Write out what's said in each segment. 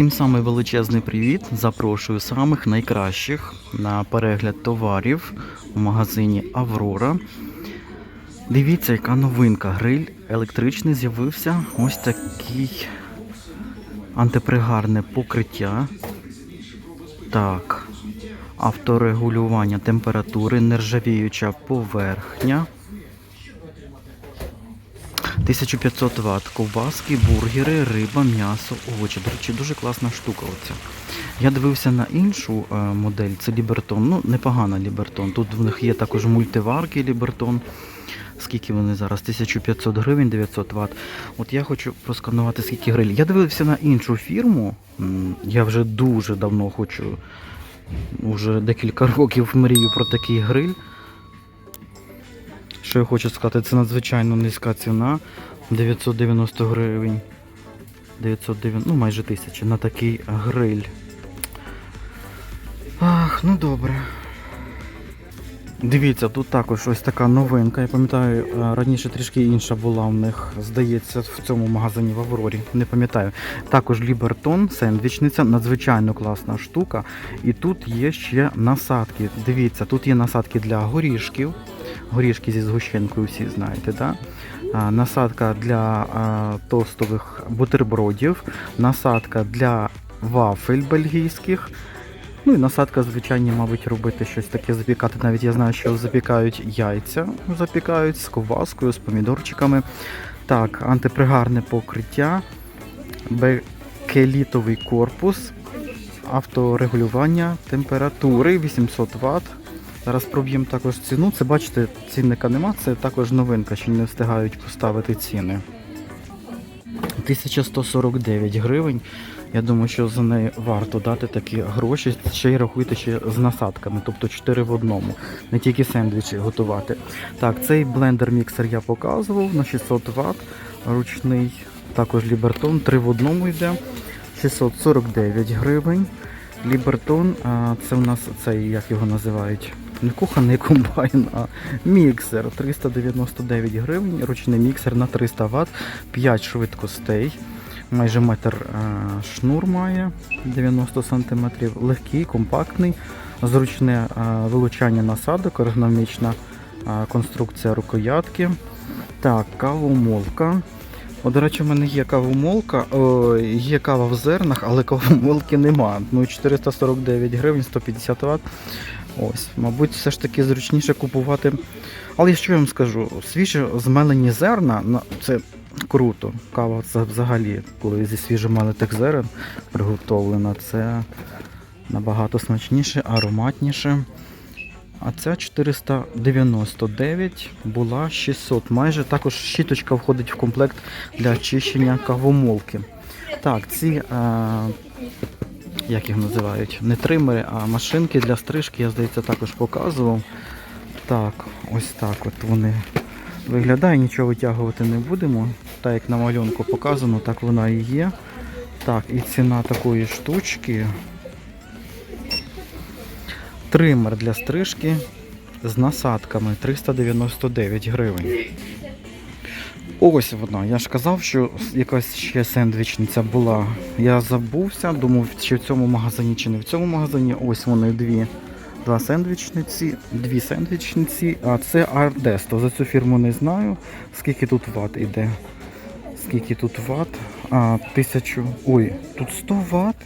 Всім самий величезний привіт. Запрошую самих найкращих на перегляд товарів у магазині Аврора. Дивіться, яка новинка. Гриль електричний з'явився. Ось такий антипригарне покриття. Так. Авторегулювання температури, нержавіюча поверхня. 1500 Вт. Ковбаски, бургери, риба, м'ясо, овочі. До речі, дуже класна штука оця. Я дивився на іншу е, модель, це Лібертон. Ну, непогана Лібертон. Тут в них є також мультиварки Лібертон. Скільки вони зараз? 1500 гривень, 900 Вт. От я хочу просканувати, скільки гриль. Я дивився на іншу фірму. Я вже дуже давно хочу, вже декілька років мрію про такий гриль. Що я хочу сказати, це надзвичайно низька ціна. 990 гривень. 990, ну майже 1000 на такий гриль. Ах, ну добре. Дивіться, тут також ось така новинка. Я пам'ятаю, е, раніше трішки інша була в них, здається, в цьому магазині в Аврорі. Не пам'ятаю. Також Лібертон, сендвічниця, надзвичайно класна штука. І тут є ще насадки. Дивіться, тут є насадки для горішків. Горішки зі згущенкою всі знаєте, так? А, Насадка для тостових бутербродів, насадка для вафель бельгійських. Ну і насадка, звичайно, мабуть, робити щось таке запікати. Навіть я знаю, що запікають яйця, запікають з ковбаскою, з помідорчиками. Так, антипригарне покриття, бекелітовий корпус, авторегулювання температури 800 Вт. Зараз проб'ємо також ціну. Це бачите, цінника нема, це також новинка, що не встигають поставити ціни. 1149 гривень. Я думаю, що за неї варто дати такі гроші, ще й рахуйте ще з насадками, тобто 4 в одному, не тільки сендвічі готувати. Так, цей блендер-міксер я показував на 600 Вт, ручний, також Лібертон, 3 в одному йде, 649 гривень. Лібертон, це у нас цей, як його називають, не кухонний комбайн, а міксер 399 гривень, ручний міксер на 300 Вт, 5 швидкостей. Майже метр а, шнур має 90 см, легкий, компактний, зручне а, вилучання насадок, ергономічна а, конструкція рукоятки. Так, кавомолка. О, до речі, в мене є кавомолка, о, є кава в зернах, але кавомолки нема. Ну, 449 гривень, 150 Вт. Ось, мабуть, все ж таки зручніше купувати. Але що я вам скажу, свіже змелені зерна, це круто. Кава це взагалі, коли зі свіжомелитих зерен приготовлена, це набагато смачніше, ароматніше. А ця 499 була 600. Майже також щіточка входить в комплект для очищення кавомолки. Так, ці, е, як їх називають, не тримери, а машинки для стрижки, я здається, також показував. Так, ось так от вони виглядає, нічого витягувати не будемо. Так як на малюнку показано, так вона і є. Так, і ціна такої штучки. Тример для стрижки з насадками 399 гривень. Ось вона. Я ж казав, що якась ще сендвічниця була. Я забувся, думав, чи в цьому магазині, чи не в цьому магазині. Ось вони дві. Два сендвічниці, дві сендвічниці, а це Ардесто. За цю фірму не знаю. Скільки тут ват іде? Скільки тут ват? А, тисячу. Ой, тут 100 ват.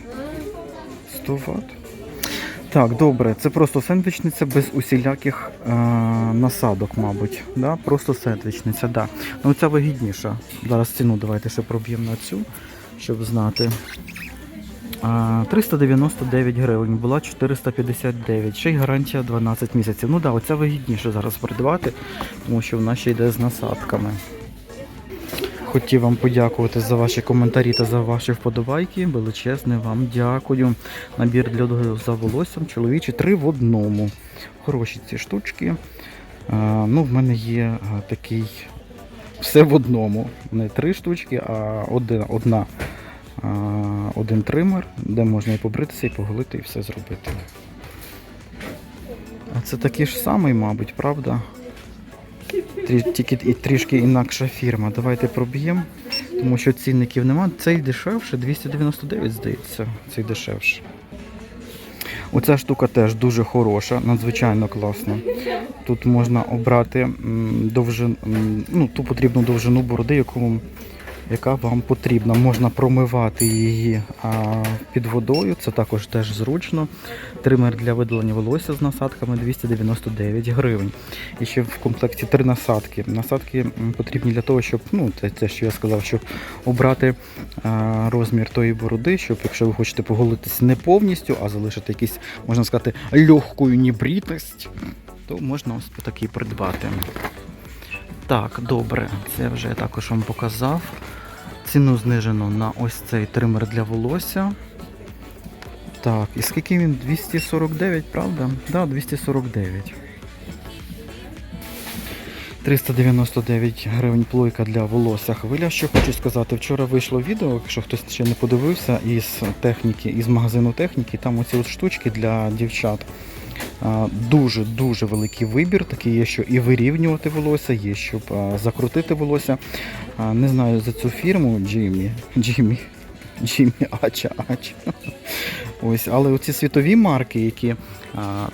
100 ват. Так, добре, це просто сендвічниця без усіляких е, насадок, мабуть. Да? Просто сендвічниця, да. Ну ця вигідніша. Зараз ціну давайте ще проб'ємо на цю, щоб знати. А, 399 гривень, була 459, ще й гарантія 12 місяців. Ну так, да, оця вигідніше зараз придбати, тому що вона ще йде з насадками. Хотів вам подякувати за ваші коментарі та за ваші вподобайки. Величезне вам дякую. Набір для догляду за волоссям чоловічі три в одному. Хороші ці штучки. Ну, в мене є такий все в одному. Не три штучки, а один, одна. Один тример, де можна і побритися, і поголити, і все зробити. А це такий ж самий, мабуть, правда? Тільки і трішки інакша фірма. Давайте проб'ємо. Тому що цінників нема. Цей дешевше, 299, здається, цей дешевше. Оця штука теж дуже хороша, надзвичайно класна. Тут можна обрати довжину, ну, ту потрібну довжину бороди, яку вам, яка вам потрібна. Можна промивати її під водою, це також теж зручно. Тример для видалення волосся з насадками 299 гривень. І ще в комплекті три насадки. Насадки потрібні для того, щоб, ну, це, це що я сказав, щоб обрати розмір тої бороди, щоб якщо ви хочете поголитись не повністю, а залишити якийсь, можна сказати, легку небрітність, то можна ось такий придбати. Так, добре, це вже я також вам показав. Ціну знижено на ось цей тример для волосся. Так, і скільки він? 249, правда? Да, 249. 399 гривень плойка для волосся хвиля. Що хочу сказати, вчора вийшло відео, якщо хтось ще не подивився, із техніки, із магазину техніки, там оці от штучки для дівчат. Дуже-дуже великий вибір. Такий є, що і вирівнювати волосся, є, щоб закрутити волосся. Не знаю за цю фірму Джиммі. Джиммі. Джиммі Ача Ача. Ось, але оці світові марки, які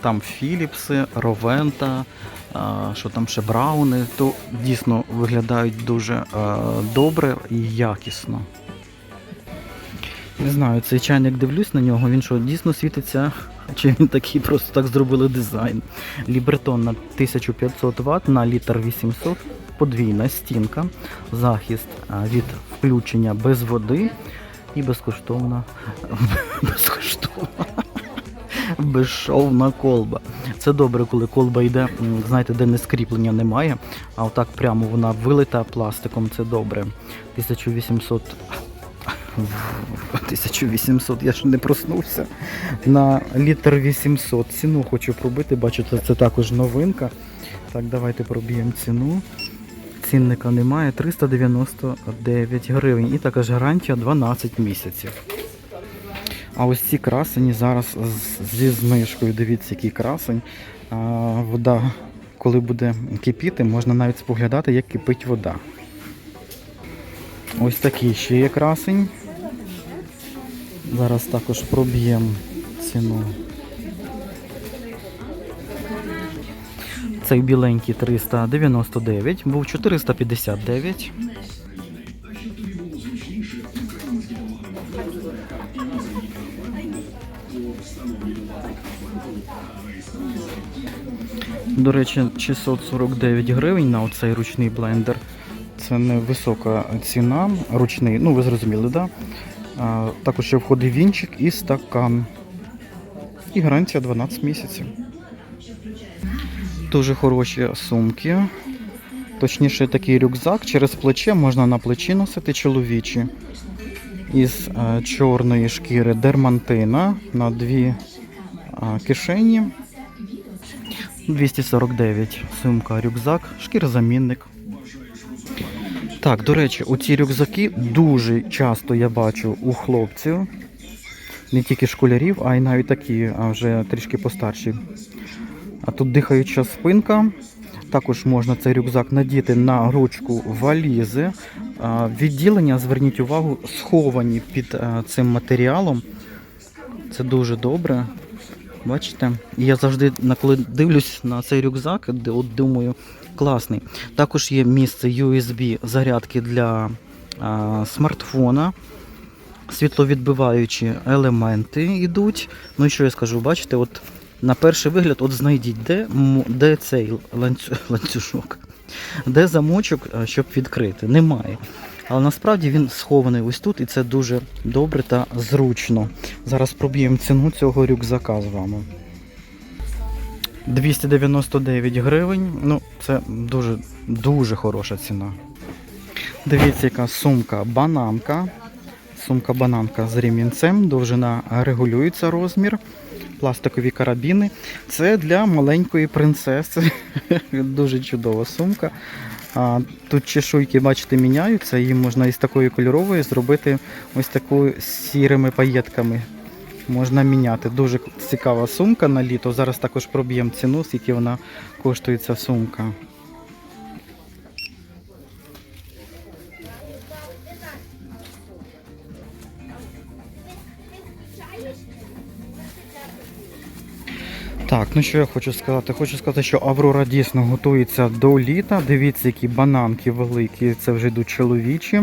там Філіпси, Ровента, що там ще Брауни, то дійсно виглядають дуже добре і якісно. Не знаю, цей чайник дивлюсь на нього, він що дійсно світиться, чи він такий просто так зробили дизайн. Лібертон на 1500 Вт на літр 800, подвійна стінка, захист від включення без води і безкоштовна безкоштовна безшовна колба. Це добре, коли колба йде, знаєте, де не скріплення немає, а отак прямо вона вилита пластиком, це добре. 1800 1800, я ж не проснувся. На літр 800 ціну хочу пробити. Бачите, це також новинка. Так, давайте проб'ємо ціну. Цінника немає, 399 гривень. І також гарантія 12 місяців. А ось ці красені зараз зі знижкою. Дивіться, який красень. А, вода, коли буде кипіти, можна навіть споглядати, як кипить вода. Ось такий ще є красень. Зараз також проб'ємо ціну. Цей біленький 399, був 459. До речі, 649 гривень на оцей ручний блендер. Це не висока ціна. Ручний, ну ви зрозуміли, да? А, також ще входить вінчик і стакан. І гарантія 12 місяців. Дуже хороші сумки. Точніше, такий рюкзак через плече можна на плечі носити чоловічі. Із е, чорної шкіри дермантина на дві а, кишені. 249 сумка, рюкзак, шкірозамінник. Так, до речі, оці рюкзаки дуже часто я бачу у хлопців. Не тільки школярів, а й навіть такі, а вже трішки постарші. А тут дихаюча спинка. Також можна цей рюкзак надіти на ручку валізи. Відділення, зверніть увагу, сховані під цим матеріалом. Це дуже добре. Бачите? І я завжди, коли дивлюсь на цей рюкзак, от думаю, класний. Також є місце USB зарядки для а, смартфона. Світловідбиваючі елементи йдуть. Ну і що я скажу, бачите, от на перший вигляд, от знайдіть, де, де цей ланцю, ланцюжок, де замочок, щоб відкрити. Немає. Але насправді він схований ось тут, і це дуже добре та зручно. Зараз проб'ємо ціну цього рюкзака з вами. 299 гривень. Ну, це дуже, дуже хороша ціна. Дивіться, яка сумка бананка. Сумка бананка з ремінцем, довжина регулюється розмір, пластикові карабіни. Це для маленької принцеси. Дуже чудова сумка. А, тут чешуйки, бачите, міняються, її можна із такої кольорової зробити ось такою сірими паєтками можна міняти. Дуже цікава сумка на літо. Зараз також проб'ємо ціну, скільки вона коштує ця сумка. Так, ну що я хочу сказати? Хочу сказати, що Аврора дійсно готується до літа. Дивіться, які бананки великі, це вже йдуть чоловічі.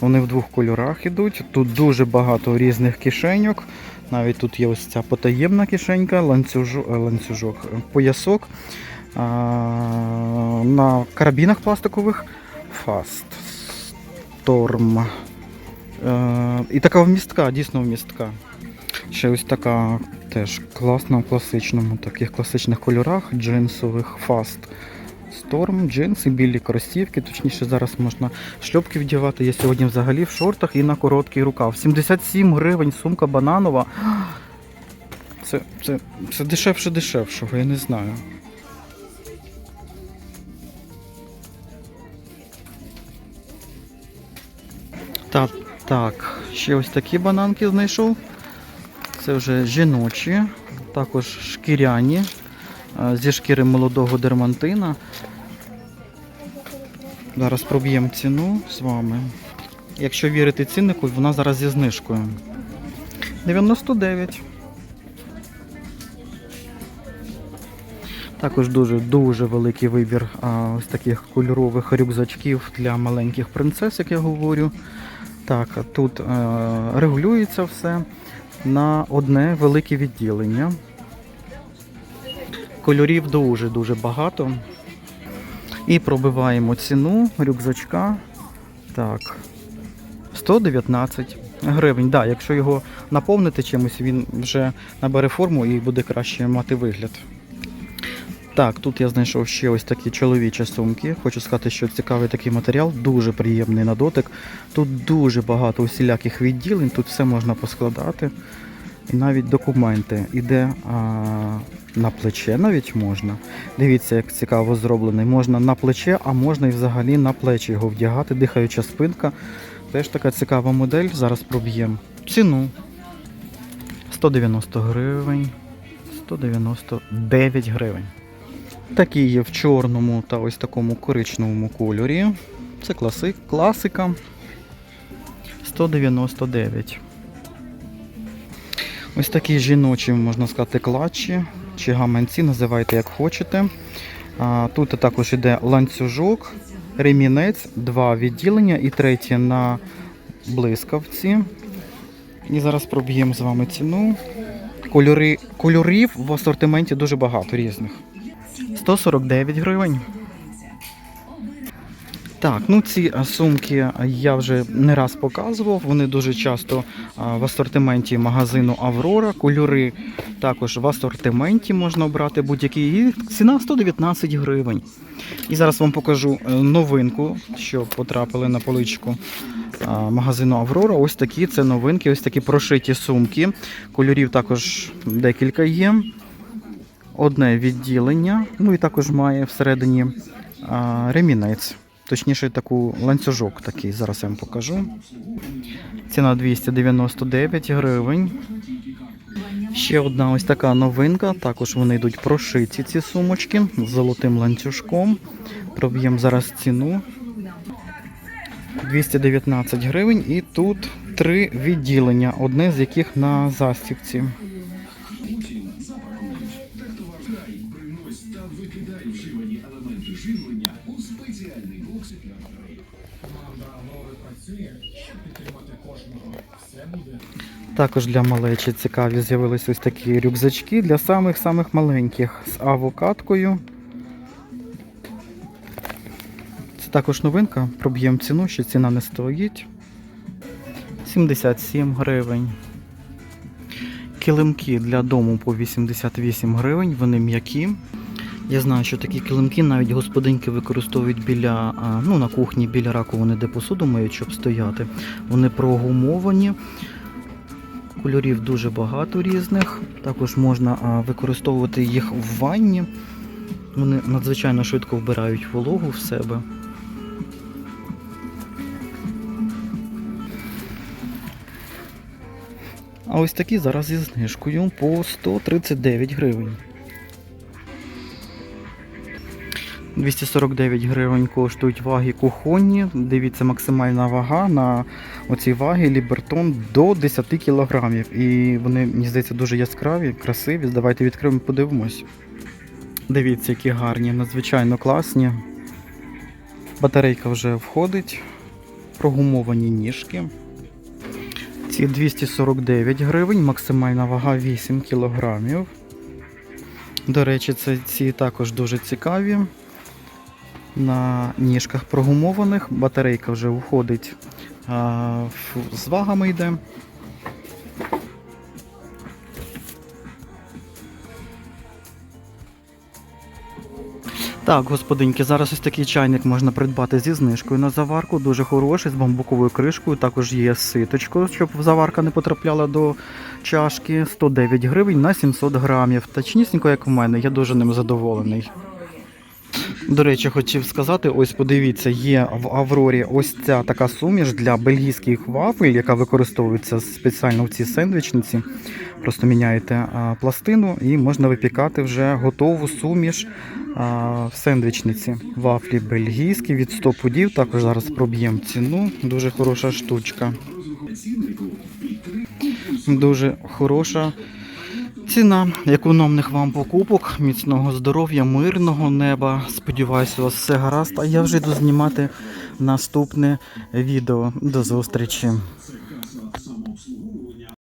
Вони в двох кольорах йдуть. Тут дуже багато різних кишеньок. Навіть тут є ось ця потаємна кишенька, ланцюжок, ланцюжок е, поясок. А, на карабінах пластикових Fast Storm. Е, і така вмістка, дійсно вмістка. Ще ось така теж класна в класичному, таких класичних кольорах, джинсових Fast Storm, джинси, білі кросівки. Точніше, зараз можна шльопки вдягати. Я сьогодні взагалі в шортах і на короткий рукав. 77 гривень, сумка бананова. Це, це, це дешевше дешевшого, я не знаю. Так, так, ще ось такі бананки знайшов. Це вже жіночі, також шкіряні зі шкіри молодого дермантина. Зараз проб'ємо ціну з вами. Якщо вірити ціннику, вона зараз зі знижкою. 99. Також дуже дуже великий вибір а, ось таких кольорових рюкзачків для маленьких принцес, як я говорю. Так, тут е, регулюється все на одне велике відділення. Кольорів дуже-дуже багато. І пробиваємо ціну рюкзачка. Так. 119 гривень. Да, якщо його наповнити чимось, він вже набере форму і буде краще мати вигляд. Так, тут я знайшов ще ось такі чоловічі сумки. Хочу сказати, що цікавий такий матеріал, дуже приємний на дотик. Тут дуже багато усіляких відділень, тут все можна поскладати. Навіть документи. Іде а, на плече навіть можна. Дивіться, як цікаво зроблений. Можна на плече, а можна і взагалі на плечі його вдягати, дихаюча спинка. Теж така цікава модель. Зараз проб'ємо. Ціну 190 гривень. 199 гривень. Такі є в чорному та ось такому коричневому кольорі. Це класик, класика. 199. Ось такі жіночі, можна сказати, клатчі чи гаманці, називайте як хочете. Тут також іде ланцюжок, ремінець, два відділення і третє на блискавці. І зараз проб'ємо з вами ціну. Кольори, кольорів в асортименті дуже багато різних. 149 гривень. Так, ну ці сумки я вже не раз показував. Вони дуже часто в асортименті магазину Аврора. Кольори також в асортименті можна обрати будь-які. І ціна 119 гривень. І зараз вам покажу е, новинку, що потрапили на поличку магазину Аврора. Ось такі це новинки, ось такі прошиті сумки. Кольорів також декілька є. Одне відділення, ну і також має всередині ремінець. Точніше, таку ланцюжок такий. Зараз я вам покажу. Ціна 299 гривень. Ще одна ось така новинка. Також вони йдуть прошиті ці сумочки з золотим ланцюжком. Проб'ємо зараз ціну. 219 гривень. І тут три відділення, одне з яких на застівці. Також для малечі цікаві з'явились ось такі рюкзачки для самих-самих маленьких з авокадкою. Це також новинка, проб'ємо ціну, що ціна не стоїть. 77 гривень. Килимки для дому по 88 гривень, вони м'які. Я знаю, що такі килимки навіть господинки використовують біля, ну, на кухні біля раковини, де посуду мають, щоб стояти. Вони прогумовані. Кольорів дуже багато різних. Також можна використовувати їх в ванні. Вони надзвичайно швидко вбирають вологу в себе. А ось такі зараз зі знижкою по 139 гривень. 249 гривень коштують ваги кухонні. Дивіться, максимальна вага на оцій вагі Лібертон до 10 кілограмів. І вони, мені здається, дуже яскраві, красиві. Давайте відкриємо, подивимось. Дивіться, які гарні, надзвичайно класні. Батарейка вже входить. Прогумовані ніжки. Ці 249 гривень, максимальна вага 8 кілограмів. До речі, це ці також дуже цікаві. На ніжках прогумованих. Батарейка вже входить а, з вагами йде. Так, господинки, зараз ось такий чайник можна придбати зі знижкою на заварку. Дуже хороший, з бамбуковою кришкою. Також є ситочко, щоб заварка не потрапляла до чашки. 109 гривень на 700 грамів. Точнісінько, як в мене, я дуже ним задоволений. До речі, хотів сказати, ось подивіться, є в Аврорі ось ця така суміш для бельгійських вафель, яка використовується спеціально в цій сендвічниці. Просто міняєте пластину і можна випікати вже готову суміш в сендвічниці. Вафлі бельгійські від 100 пудів. Також зараз проб'ємо ціну. Дуже хороша штучка. Дуже хороша ціна. Економних вам покупок, міцного здоров'я, мирного неба. Сподіваюся, у вас все гаразд. А я вже йду знімати наступне відео. До зустрічі.